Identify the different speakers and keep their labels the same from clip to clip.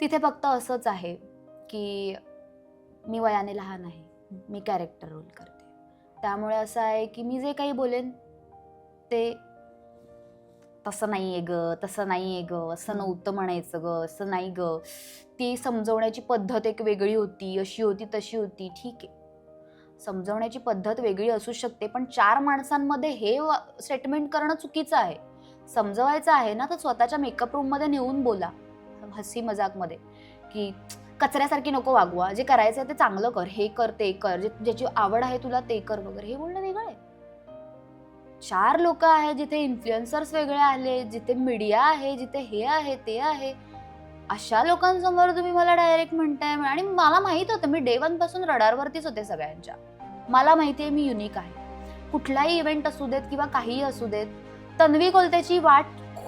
Speaker 1: तिथे फक्त असंच आहे की मी वयाने लहान आहे. मी कॅरेक्टर रोल करते. त्यामुळे असं आहे की मी जे काही बोलेन ते तसं नाही आहे ग तसं नाही आहे ग असं नव्हतं म्हणायचं ग असं नाही ग. ती समजवण्याची पद्धत एक वेगळी होती अशी होती तशी होती. ठीक आहे. समजवण्याची पद्धत वेगळी असू शकते पण चार माणसांमध्ये हे स्टेटमेंट करणं चुकीचं आहे. समजवायचं आहे ना तर स्वतःच्या मेकअप रूममध्ये नेऊन बोला. हसी मजाकमध्ये की कचऱ्यासारखी नको वागवा जे करायचं आहे ते चांगलं कर हे कर ते कर. जे ज्याची आवड आहे तुला ते कर वगैरे. हे बोलणं वेगळं आहे. चार लोक आहेत जिथे इन्फ्लुएन्सर्स वेगळे आले जिथे मीडिया आहे जिथे हे आहे ते आहे. अशा लोकांसमोर तुम्ही मला डायरेक्ट म्हणताय आणि मला माहीत होतं मी डे वनपासून रडारवरतीच होते सगळ्यांच्या. मला माहिती आहे मी युनिक आहे. कुठलाही इव्हेंट असू देत किंवा काहीही असू देत तन्वी कोलत्याची वाट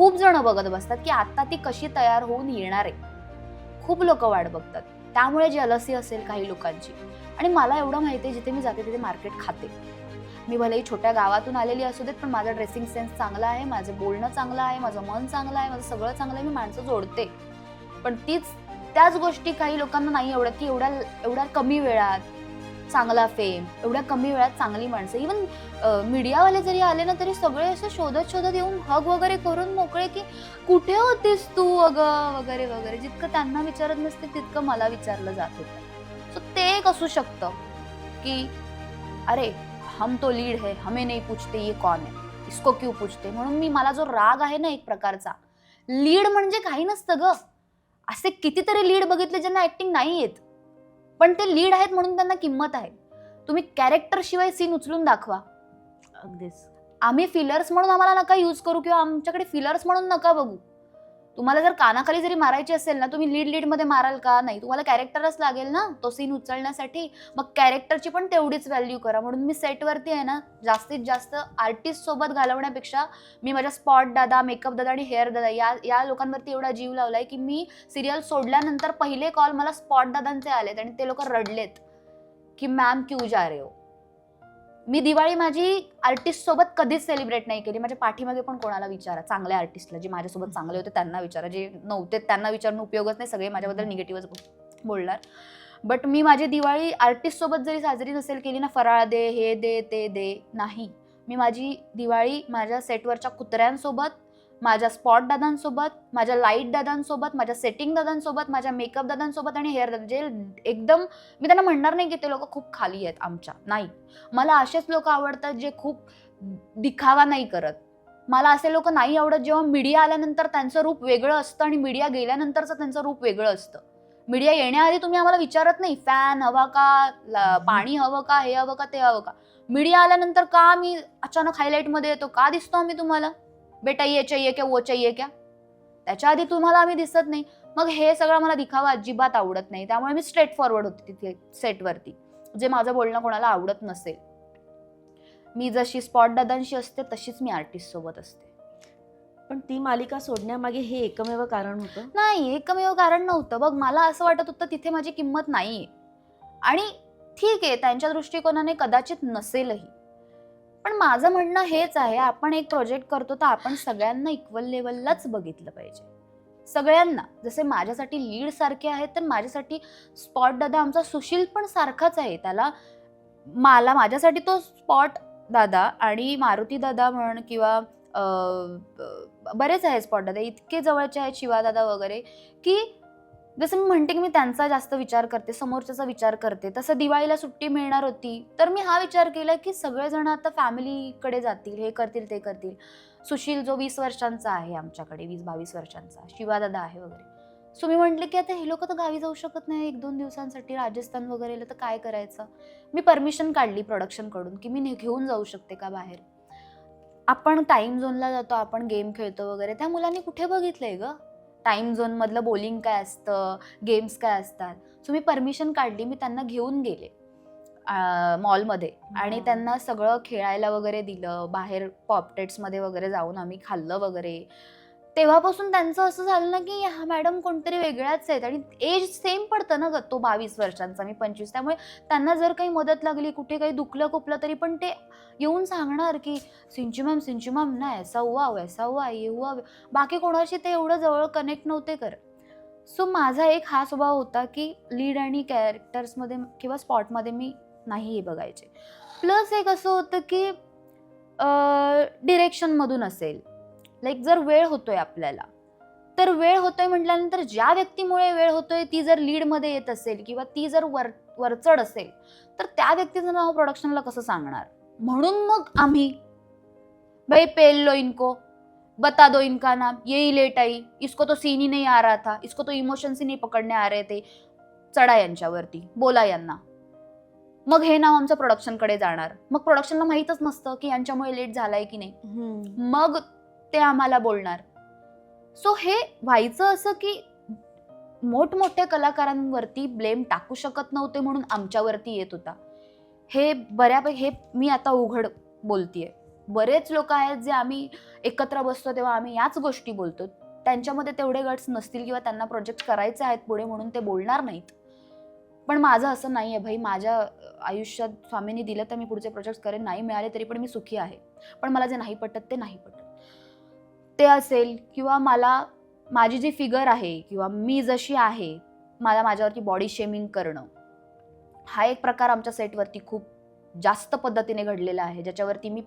Speaker 1: खूप जण बघत बसतात की आता ती कशी तयार होऊन येणार आहे. खूप लोक वाट बघतात. त्यामुळे जलसी असेल काही लोकांची. आणि मला एवढं माहिती आहे जिथे मी जाते तिथे मार्केट खाते. मी भलेही छोट्या गावातून आलेली असू देत पण माझा ड्रेसिंग सेन्स चांगला आहे माझं बोलणं चांगलं आहे माझं मन चांगलं आहे माझं सगळं चांगलं आहे मी माणसं जोडते. पण तीच त्याच गोष्टी काही लोकांना नाही आवडत की एवढ्या एवढ्या कमी वेळात चांगला फेम एवढ्या कमी वेळात चांगली माणसं. इवन मीडियावाले जरी आले ना तरी सगळे असे शोधत शोधत येऊन हग वगैरे करून मोकळे की कुठे होतीस तू अगं? वगैरे वगैरे. जितकं त्यांना विचारत नसते तितकं मला विचारलं जात होतं. सो ते एक असू शकतं की अरे हम तो लीड है हमें नहीं पूछते ये कौन है? इसको क्यों पूछते? म्हणून मी मला जो राग आहे ना एक प्रकारचा लीड म्हणजे काही नसतं ग. असे कितीतरी लीड बघितले ज्यांना ऍक्टिंग नाही येत. पण ते लीड आहेत म्हणून त्यांना किंमत आहे. तुम्ही कॅरेक्टर शिवाय सीन उचलून दाखवा.
Speaker 2: अगदीच.
Speaker 1: आम्ही फिलर्स म्हणून आम्हाला नका यूज करू किंवा आमच्याकडे फिलर्स म्हणून नका बघू. तुम्हाला जर कानाखाली जरी मारायची असेल ना तुम्ही लीड लीडमध्ये माराल का? नाही तुम्हाला कॅरेक्टरच लागेल ना तो सीन उचलण्यासाठी. मग कॅरेक्टरची पण तेवढीच व्हॅल्यू करा. म्हणून मी सेटवरती आहे ना जास्तीत जास्त आर्टिस्ट सोबत घालवण्यापेक्षा मी माझ्या स्पॉट दादा मेकअप दादा आणि हेअर दादा या या लोकांवरती एवढा जीव लावलाय की मी सिरियल सोडल्यानंतर पहिले कॉल मला स्पॉट दादांचे आलेत आणि ते लोक रडलेत. की मॅम क्यू जा रे हो? मी दिवाळी माझी आर्टिस्ट सोबत कधीच सेलिब्रेट नाही केली. माझ्या पाठीमागे पण कोणाला विचारा. चांगल्या आर्टिस्टला जे माझ्यासोबत चांगले होते त्यांना विचारा. जे नव्हते त्यांना विचारणं उपयोगच नाही. सगळे माझ्याबद्दल निगेटिव्हच बोलणार. बट मी माझी दिवाळी आर्टिस्ट सोबत जरी साजरी नसेल केली ना फराळ दे हे दे ते दे नाही. मी माझी दिवाळी माझ्या सेटवरच्या कुत्र्यांसोबत माझ्या स्पॉट दादांसोबत माझ्या लाइट दादांसोबत माझ्या सेटिंग दादांसोबत माझ्या मेकअप दादांसोबत आणि हेअर दादा जे एकदम मी त्यांना म्हणणार नाही की ते लोक खूप खाली आहेत आमच्या. नाही. मला असेच लोक आवडतात जे खूप दिखावा नाही करत. मला असे लोक नाही आवडत जेव्हा मीडिया आल्यानंतर त्यांचं रूप वेगळं असतं आणि मीडिया गेल्यानंतरचं त्यांचं रूप वेगळं असतं. मीडिया येण्याआधी तुम्ही आम्हाला विचारत नाही फॅन हवा का पाणी हवं का हे हवं का ते हवं का? मीडिया आल्यानंतर का आम्ही अचानक हायलाईटमध्ये येतो? का दिसतो आम्ही तुम्हाला? बेटा ये चाहिए क्या वो चाहिए क्या? त्याच्या आधी तुम्हाला आम्ही दिसत नाही. मग हे सगळं मला दिखावा अजिबात आवडत नाही. त्यामुळे मी स्ट्रेट फॉरवर्ड होते तिथे सेटवरती जे माझं बोलणं कोणाला आवडत नसेल. मी जशी स्पॉट दादांशी असते तशीच मी आर्टिस्ट सोबत असते.
Speaker 2: पण ती मालिका सोडण्यामागे हे एकमेव कारण होतं?
Speaker 1: नाही एकमेव कारण नव्हतं. बघ मला असं वाटत होतं तिथे माझी किंमत नाहीये. आणि ठीक आहे त्यांच्या दृष्टिकोनाने कदाचित नसेलही. पण माझं म्हणणं हेच आहे आपण एक प्रोजेक्ट करतो तर आपण सगळ्यांना इक्वल लेवललाच बघितलं पाहिजे. सगळ्यांना जसे माझ्यासाठी लीड सारखे आहेत तर माझ्यासाठी स्पॉट दादा आमचा सुशील पण सारखाच आहे. त्याला मला माझ्यासाठी तो स्पॉट दादा आणि मारुती दादा म्हण किंवा बरेच आहे स्पॉट दादा. इतके जवळचे आहेत शिवा दादा वगैरे की जसं मी म्हणते की मी त्यांचा जास्त विचार करते समोरच्याचा विचार करते. तसं दिवाळीला सुट्टी मिळणार होती तर मी हा विचार केला की सगळेजण आता फॅमिलीकडे जातील हे करतील ते करतील. सुशील जो वीस वर्षांचा आहे आमच्याकडे वीस बावीस वर्षांचा शिवादादा आहे वगैरे. सो मी म्हटले की आता हे लोक तर गावी जाऊ शकत नाही एक दोन दिवसांसाठी राजस्थान वगैरेला तर काय करायचं? मी परमिशन काढली प्रोडक्शनकडून की मी घेऊन जाऊ शकते का बाहेर? आपण टाईम झोनला जातो आपण गेम खेळतो वगैरे त्या मुलांनी कुठे बघितलंय ग? टाइम झोन मधलं बॉलिंग काय असतं गेम्स काय असतात. सो मी परमिशन काढली मी त्यांना घेऊन गेले मॉलमध्ये आणि. त्यांना सगळं खेळायला वगैरे दिलं बाहेर पॉपटेट्समध्ये वगैरे जाऊन आम्ही खाल्लं वगैरे. तेव्हापासून त्यांचं असं झालं ना की हा मॅडम कोणतरी वेगळ्याच आहेत. आणि एज सेम पडतं ना ग तो बावीस वर्षांचा मी पंचवीस. त्यामुळे त्यांना जर काही मदत लागली कुठे काही दुखलं खुपलं तरी पण ते येऊन सांगणार की सिंचू मॅम सिंचू मॅम ना ऐसा हुआ वैसा हुआ ये हुआ बाकी कोणाशी ते एवढं जवळ कनेक्ट नव्हते करत. सो माझा एक हा स्वभाव होता की लीड आणि कॅरेक्टर्समध्ये किंवा स्पॉटमध्ये मी नाही हे बघायचे. प्लस एक असं होतं की डिरेक्शनमधून असेल. लाईक जर वेळ होतोय आपल्याला तर वेळ होतोय म्हटल्यानंतर ज्या व्यक्तीमुळे वेळ होतोय ती जर लीडमध्ये येत असेल किंवा ती जर वर वरचढ असेल तर त्या व्यक्तीचं नाव प्रोडक्शनला कसं सांगणार? म्हणून मग आम्ही भाई पेल लो इनको बता दो इनका नाम यही लेट आई इसको तो सीन ही नहीं आ रहा था इसको तो इमोशन्स ही नहीं पकडणे आ रहे थे. चढा यांच्यावरती बोला यांना. मग हे नाव आमचं प्रोडक्शनकडे जाणार. मग प्रोडक्शनला माहीतच नसतं की यांच्यामुळे लेट झालाय की नाही. मग ते आम्हाला बोलणार. सो हे व्हायचं असं की मोठमोठ्या कलाकारांवरती ब्लेम टाकू शकत नव्हते म्हणून आमच्यावरती येत होता. हे बऱ्यापैकी हे मी आता उघड बोलतीये. बरेच लोक आहेत जे आम्ही एकत्र बसतो तेव्हा आम्ही याच गोष्टी बोलतो. त्यांच्यामध्ये तेवढे गट्स नसतील किंवा त्यांना प्रोजेक्ट करायचे आहेत पुढे म्हणून ते बोलणार नाहीत. पण माझं असं नाही आहे भाई. माझ्या आयुष्यात स्वामींनी दिलं तर मी पुढचे प्रोजेक्ट करेन नाही मिळाले तरी पण मी सुखी आहे. पण मला जे नाही पटत ते नाही पटत. ते असेल किंवा मला माझी जी फिगर आहे किंवा मी जशी आहे मला माझ्यावरती बॉडी शेमिंग करणं हा एक प्रकार आमच्या सेटवरती खूप जास्त पद्धतीने घडलेला आहे ज्याच्यावरती मी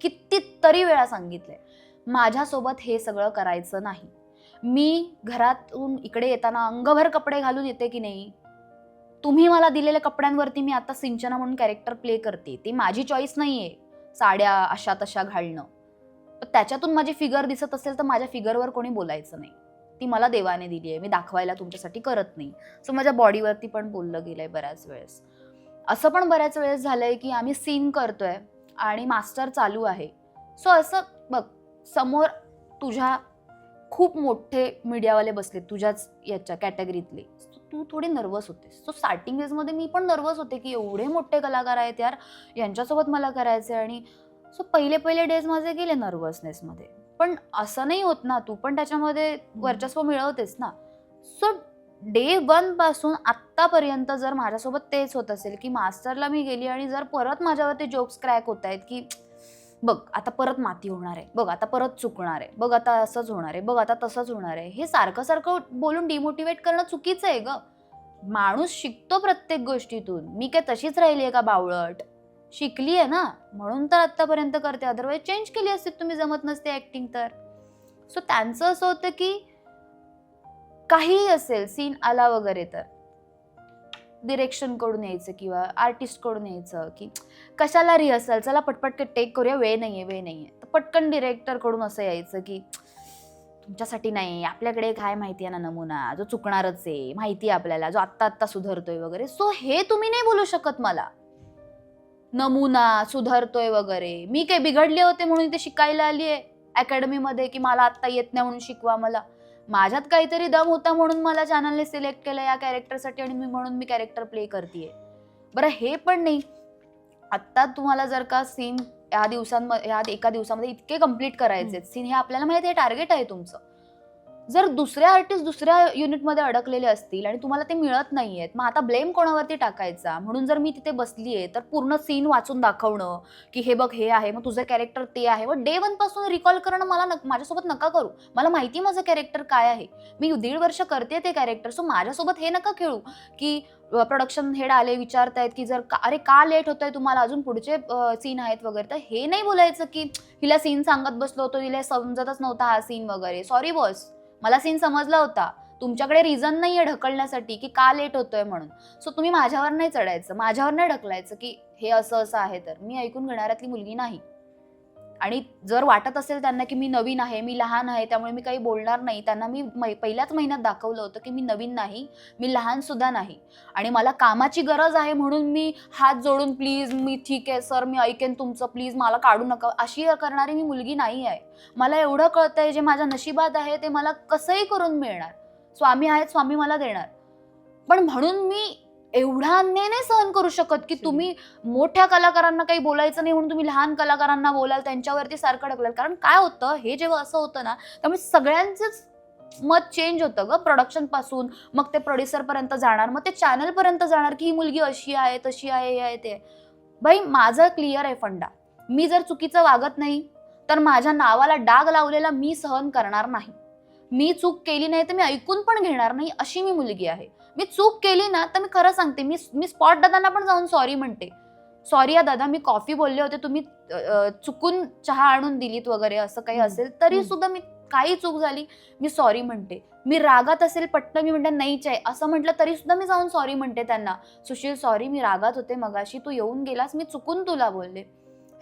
Speaker 1: कितीतरी वेळा सांगितलंय. माझ्यासोबत हे सगळं करायचं नाही. मी घरातून इकडे येताना अंगभर कपडे घालून येते की नाही? तुम्ही मला दिलेल्या कपड्यांवरती मी आता सिंचना म्हणून कॅरेक्टर प्ले करते. ती माझी चॉईस नाही आहे साड्या अशा तशा घालणं. त्याच्यातून माझी फिगर दिसत असेल तर माझ्या फिगरवर कोणी बोलायचं नाही. ती मला देवाने दिली आहे. मी दाखवायला तुमच्यासाठी करत नाही. सो माझ्या बॉडीवरती पण बोललं गेलंय बऱ्याच वेळेस. असं पण बऱ्याच वेळेस झालंय की आम्ही सीन करतोय आणि मास्टर चालू आहे. सो असं बघ समोर तुझ्या खूप मोठे मीडियावाले बसले तुझ्याच याच्या कॅटेगरीतले तू थोडी नर्वस होतेस. सो स्टार्टिंग डेजमध्ये मी पण नर्वस होते की एवढे मोठे कलाकार आहेत यार यांच्यासोबत मला करायचं आहे आणि सो पहिले पहिले डेज माझे गेले नर्वसनेसमध्ये पण असं नाही होत ना तू पण त्याच्यामध्ये वर्चस्व मिळवतेस ना. सो डे वनपासून आत्तापर्यंत जर माझ्यासोबत तेच होत असेल की मास्टरला मी गेली आणि जर परत माझ्यावरती जोक्स क्रॅक होत आहेत की बघ आता परत माती होणार आहे. बघ आता परत चुकणार आहे. बघ आता असंच होणार आहे. बघ आता तसंच होणार आहे. हे सारखं सारखं बोलून डिमोटिवेट करणं चुकीचं आहे ग. माणूस शिकतो प्रत्येक गोष्टीतून. मी काय तशीच राहिली आहे का बावळट? शिकली आहे ना म्हणून तर आत्तापर्यंत करते. अदरवाईज चेंज केली असते तुम्ही जमत नसते ॲक्टिंग तर. सो त्यांचं असं होतं की काहीही असेल सीन आला वगैरे तर. डिरेक्शनकडून यायचं किंवा आर्टिस्टकडून यायचं की कशाला रिहर्सल चला पटपट टेक करूया वेळ नाहीये वेळ नाहीये. तर पटकन डिरेक्टरकडून असं यायचं की तुमच्यासाठी नाही आपल्याकडे काय माहिती आहे ना नमुना? जो चुकणारच आहे माहिती आहे आपल्याला जो आत्ता आत्ता सुधारतोय वगैरे. सो हे तुम्ही नाही बोलू शकत मला. नमुना सुधारतोय वगैरे. मी काय बिघडले होते म्हणून इथे शिकायला आली आहे अकॅडमीमध्ये की मला आत्ता येत नाही म्हणून शिकवा मला. माझ्यात काहीतरी दम होता म्हणून मला चॅनलने सिलेक्ट केलं या कॅरेक्टरसाठी आणि मी म्हणून मी कॅरेक्टर प्ले करते बरं हे पण नाही. आत्ता तुम्हाला जर का सीन या दिवसांमध्ये या एका दिवसामध्ये इतके कंप्लीट करायचे सीन हे आपल्याला माहिती आहे टार्गेट आहे तुमचं. जर दुसऱ्या आर्टिस्ट दुसऱ्या युनिटमध्ये अडकलेले असतील आणि तुम्हाला ते मिळत नाहीयेत मग आता ब्लेम कोणावरती टाकायचा? म्हणून जर मी तिथे बसली आहे तर पूर्ण सीन वाचून दाखवणं की हे बघ हे आहे मग तुझं कॅरेक्टर ते आहे. मग डे वनपासून रिकॉल करणं मला न माझ्यासोबत नका करू. मला माहिती आहे माझं कॅरेक्टर काय आहे. मी दीड वर्ष करते ते कॅरेक्टर सो माझ्यासोबत हे नका खेळू की प्रोडक्शन हेड आले विचारतायत की जर का अरे का लेट होत आहे तुम्हाला? अजून पुढचे सीन आहेत वगैरे. तर हे नाही बोलायचं की हिला सीन सांगत बसलो होतो हिला समजतच नव्हता हा सीन वगैरे. सॉरी बॉस मला सीन समजला होता. तुमच्याकडे रिझन आहे ढकलण्यासाठी की का लेट होतोय म्हणून. सो तुम्ही माझ्यावर नाही चढायचं. माझ्यावर नाही ढकलायचं की हे असं असं आहे तर. मी ऐकून घेणाऱ्यातली मुलगी नाही. आणि जर वाटत असेल त्यांना की मी नवीन आहे मी लहान आहे त्यामुळे मी काही बोलणार नाही त्यांना मी मै- पहिल्याच महिन्यात दाखवलं होतं की मी नवीन नाही मी लहान सुद्धा नाही. आणि मला कामाची गरज आहे म्हणून मी हात जोडून प्लीज मी ठीक आहे सर मी ऐकेन तुमचं प्लीज मला काढू नका. अशी करणारी मी मुलगी नाही आहे. मला एवढं कळतंय जे माझ्या नशिबात आहे ते मला कसंही करून मिळणार. स्वामी आहेत स्वामी मला देणार. पण म्हणून मी एवढा अन्याय नाही सहन करू शकत की तुम्ही मोठ्या कलाकारांना काही बोलायचं नाही म्हणून तुम्ही लहान कलाकारांना बोलाल त्यांच्यावरती सारखं ढकलाल. कारण काय होतं हे जेव्हा असं होतं ना त्यामुळे सगळ्यांचंच मत चेंज होतं ग. प्रोडक्शनपासून मग ते प्रोड्युसर पर्यंत जाणार मग ते चॅनल पर्यंत जाणार की ही मुलगी अशी आहे तशी आहे हे आहे ते. बाई माझं क्लिअर आहे फंडा. मी जर चुकीचं वागत नाही तर माझ्या नावाला डाग लावलेला मी सहन करणार नाही. मी चूक केली नाही तर मी ऐकून पण घेणार नाही अशी मी मुलगी आहे. मी चूक केली ना तर मी खरं सांगते. मी मी स्पॉट दादांना पण जाऊन सॉरी म्हणते. सॉरी या दादा मी कॉफी बोलले होते तुम्ही चुकून चहा आणून दिलीत वगैरे असं काही. असेल तरी. सुद्धा मी काही चूक झाली मी सॉरी म्हणते. मी रागात असेल पटकन मी म्हणते नाहीच आहे असं म्हटलं तरी सुद्धा मी जाऊन सॉरी म्हणते त्यांना. सुशील सॉरी मी रागात होते मगाशी तू येऊन गेलास मी चुकून तुला बोलले.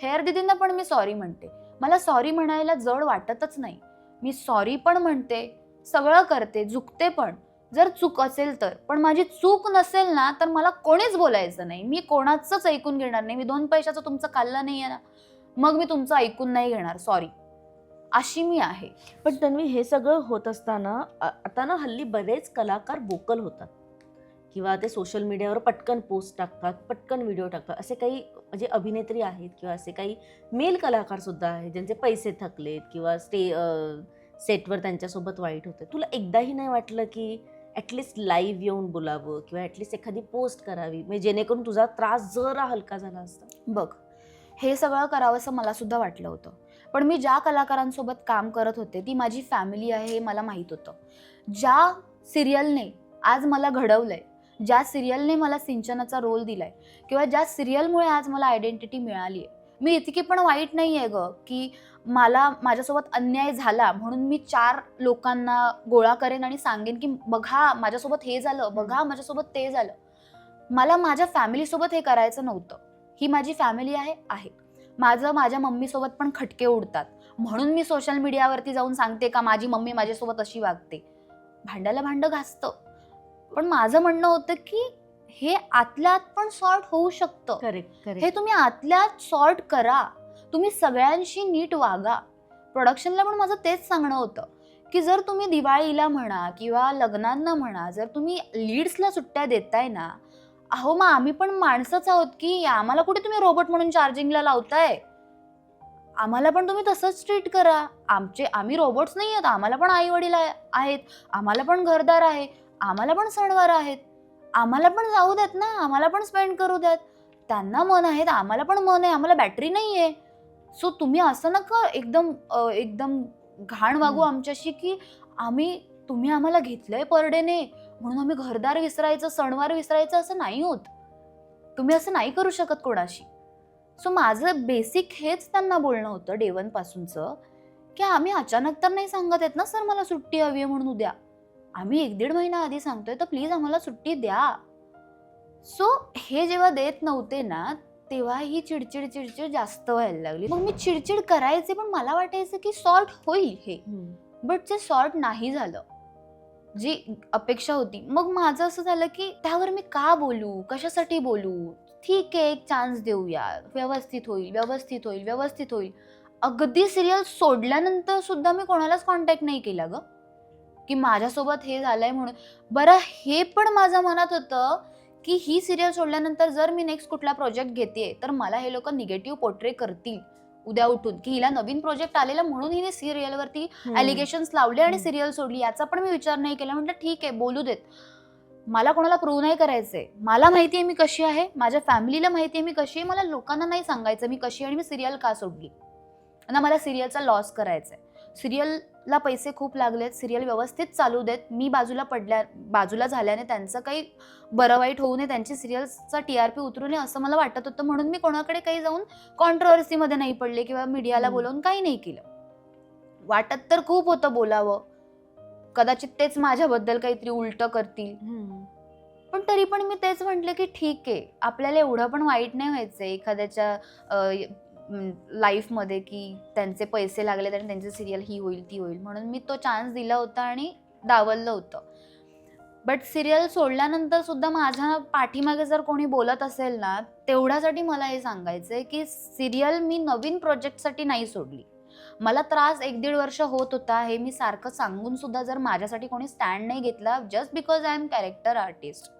Speaker 1: हेअर दिदींना पण मी सॉरी म्हणते. मला सॉरी म्हणायला जड वाटतच नाही. मी सॉरी पण म्हणते सगळं करते झुकते पण. जर चूक असेल तर. पण माझी चूक नसेल ना तर मला कोणीच बोलायचं नाही. मी कोणाचंच ऐकून घेणार नाही. मी दोन पैशाचं तुमचं खाल्लं नाही आहे ना. मग मी तुमचं ऐकून नाही घेणार. सॉरी अशी मी आहे.
Speaker 2: पण तन्वी हे सगळं होत असताना आता ना हल्ली बरेच कलाकार वोकल होतात. किंवा ते सोशल मीडियावर पटकन पोस्ट टाकतात पटकन व्हिडिओ टाकतात. असे काही म्हणजे अभिनेत्री आहेत किंवा असे काही मेल कलाकार सुद्धा आहेत ज्यांचे पैसे थकलेत किंवा स्टे सेटवर त्यांच्यासोबत वाईट होतं तुला एकदाही नाही वाटलं की ॲटलिस्ट लाईव्ह येऊन बोलावं किंवा ॲटलिस्ट एखादी पोस्ट करावी. म्हणजे जेणेकरून तुझा त्रास जरा हलका झाला असता.
Speaker 1: बघ हे सगळं करावंसं मला सुद्धा वाटलं होतं. पण मी ज्या कलाकारांसोबत काम करत होते ती माझी फॅमिली आहे हे मला माहीत होतं. ज्या सिरियलने आज मला घडवलंय ज्या सिरियलने मला सिंचनाचा रोल दिलाय किंवा ज्या सिरियलमुळे आज मला आयडेंटिटी मिळाली आहे मी इतकी पण वाईट नाही आहे गं की मला माझ्यासोबत अन्याय झाला म्हणून मी चार लोकांना गोळा करेन आणि सांगेन की बघा माझ्यासोबत हे झालं बघा माझ्यासोबत ते झालं. मला माझ्या फॅमिलीसोबत हे करायचं नव्हतं. ही माझी फॅमिली आहे आहे. माझं माझ्या मम्मीसोबत पण खटके उडतात. म्हणून मी सोशल मीडियावरती जाऊन सांगते का माझी मम्मी माझ्यासोबत अशी वागते. भांड्याला भांडं घासतं. पण माझं म्हणणं होतं की हे आतल्या आत पण सॉर्ट होऊ शकतं. हे तुम्ही आतल्यात सॉर्ट करा. तुम्ही सगळ्यांशी नीट वागा. प्रोडक्शनला पण माझं तेच सांगणं होतं की जर तुम्ही दिवाळीला म्हणा किंवा लग्नांना म्हणा जर तुम्ही लीड्सला सुट्ट्या देताय ना अहो मग आम्ही पण माणसंच आहोत की आम्हाला कुठे तुम्ही रोबोट म्हणून चार्जिंगला लावताय? आम्हाला पण तुम्ही तसंच ट्रीट करा. आमचे आम्ही रोबोट्स नाही आहेत आम्हाला पण आई वडील आहेत आम्हाला पण घरदार आहे आम्हाला पण सणवार आहेत. आम्हाला पण जाऊ द्यात ना आम्हाला पण स्पेंड करू द्यात त्यांना मन आहेत आम्हाला पण मन आहे आम्हाला बॅटरी नाही आहे सो तुम्ही असं नका एकदम एकदम घाण वागू. आमच्याशी की आम्ही तुम्ही आम्हाला घेतलंय परडेने म्हणून आम्ही घरदार विसरायचं सणवार विसरायचं असं नाही होत. तुम्ही असं नाही करू शकत कोणाशी. सो माझं बेसिक हेच त्यांना बोलणं होतं डेवन पासूनचं की आम्ही अचानक तर नाही सांगत आहेत ना सर मला सुट्टी हवी आहे म्हणून उद्या. आम्ही एक दीड महिना आधी सांगतोय तर प्लीज आम्हाला सुट्टी द्या. सो हे जेव्हा देत नव्हते ना तेव्हा ही चिडचिड चिडचिड जास्त व्हायला लागली. मग मी चिडचिड करायचे पण मला वाटायचं की सॉर्ट होईल हे. बट ते सॉर्ट नाही झालं. जी अपेक्षा होती. मग माझं असं झालं की त्यावर मी का बोलू? कशासाठी बोलू? ठीक आहे एक चान्स देऊया व्यवस्थित होईल व्यवस्थित होईल व्यवस्थित होईल. अगदी सिरियल सोडल्यानंतर सुद्धा मी कोणालाच कॉन्टॅक्ट नाही केला ग. की माझ्यासोबत हे झालंय म्हणून. बरं हे पण माझ्या मनात होतं की ही सिरियल सोडल्यानंतर जर मी नेक्स्ट कुठला प्रोजेक्ट घेते तर मला हे लोक निगेटिव्ह पोर्ट्रे करतील उद्या उठून. की हिला नवीन प्रोजेक्ट आलेला म्हणून हिने सिरियलवरती अलिगेशन्स लावले आणि. सिरियल सोडली. याचा पण मी विचार नाही केला. म्हटलं ठीक आहे बोलू देत. मला कोणाला प्रूव्ह नाही करायचंय. मला माहिती आहे मी कशी आहे. माझ्या फॅमिलीला माहिती आहे मी कशी आहे. मला लोकांना नाही सांगायचं मी कशी आहे आणि मी सिरियल का सोडली. ना मला सिरियलचा लॉस करायचा आहे सिरियलला पैसे खूप लागलेत सिरियल व्यवस्थित चालू देत. मी बाजूला पडल्या बाजूला झाल्याने त्यांचं काही बरं वाईट होऊ नये त्यांची सिरियल्सचा टी आर पी उतरू नये असं मला वाटत होतं. म्हणून मी कोणाकडे काही जाऊन कॉन्ट्रोवर्सीमध्ये नाही पडले किंवा मीडियाला. बोलवून काही नाही केलं. वाटत तर खूप होतं बोलावं. कदाचित तेच माझ्याबद्दल काहीतरी उलट करतील. पण तरी पण मी तेच म्हटले की ठीक आहे आपल्याला एवढं पण वाईट नाही व्हायचं एखाद्याच्या लाईफमध्ये की त्यांचे पैसे लागले आणि त्यांची सिरियल ही होईल ती होईल. म्हणून मी तो चान्स दिला होता आणि दावललं होतं. बट सिरियल सोडल्यानंतर सुद्धा माझ्या पाठीमागे जर कोणी बोलत असेल ना तेवढ्यासाठी मला हे सांगायचं आहे की सिरियल मी नवीन प्रोजेक्टसाठी नाही सोडली. मला त्रास एक दीड वर्ष होत होता हे मी सारखं सांगून सुद्धा जर माझ्यासाठी कोणी स्टँड नाही घेतला just because I am character artist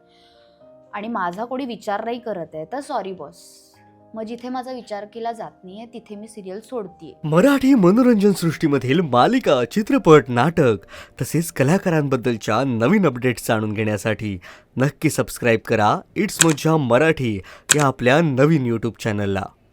Speaker 1: आणि माझा कोणी विचार नाही करत आहे तर सॉरी बॉस मग जिथे माझा विचार केला जात नाहीये तिथे मी सिरियल सोडतीये.
Speaker 3: मराठी मनोरंजन सृष्टीमधील मालिका चित्रपट नाटक तसेच कलाकारांबद्दलच्या नवीन अपडेट्स जाणून घेण्यासाठी नक्की सबस्क्राईब करा. इट्स मज्जा मराठी या आपल्या नवीन यूट्यूब चॅनलला